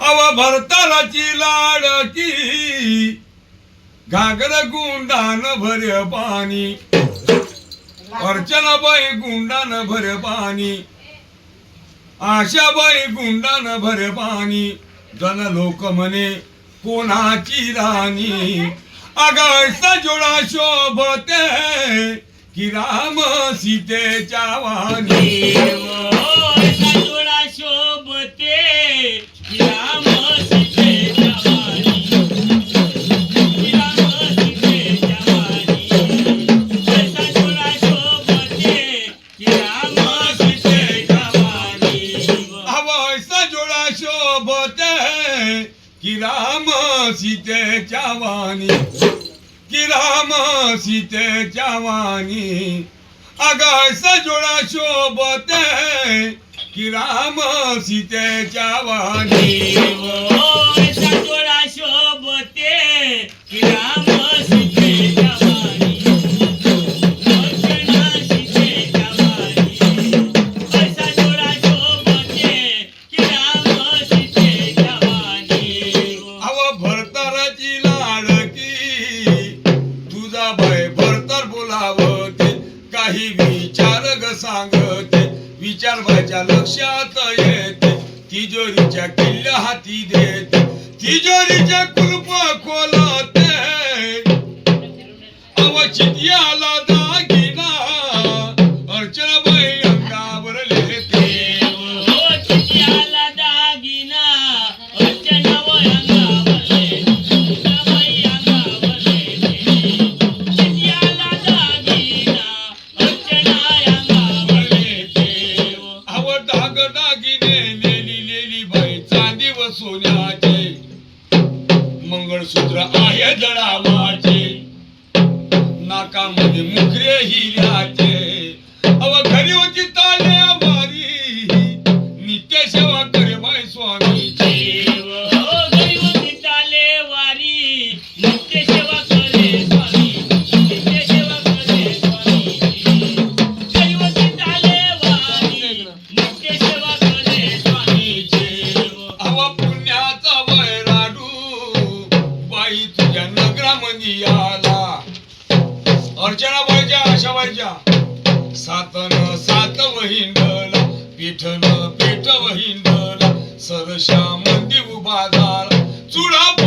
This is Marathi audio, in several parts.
अव भरतालाची लाडकी. घागर गुंडान भर पाणी. अर्चनाबाई गुंडान भर पाणी. आशाबाई गुंडान भर पाणी. जन लोक म्हणे कोणाची राणी? आगळचा जोडा शोभते की राम सीतेच्या वाणी. सीतेच्या वाणी कि राम सीतेच्या वाणी अग सजोळा शोभते कि राम सीतेच्या वाणी सजोळा शोभते कि राम सांगते. विचार माझ्या लक्षात येते. तिजोरीच्या किल्ल्या हाती देते. तिजोरीच्या कुलप खोलते. अवचित याला जन्मग्रामनी आला अर्चना व्हायच्या अशा व्हायच्या. सातन सात वहिंडला पीठन पीठ वहिंडला सरशा मंदी उभा झाला. चुडा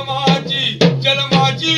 जन्माची जन्माची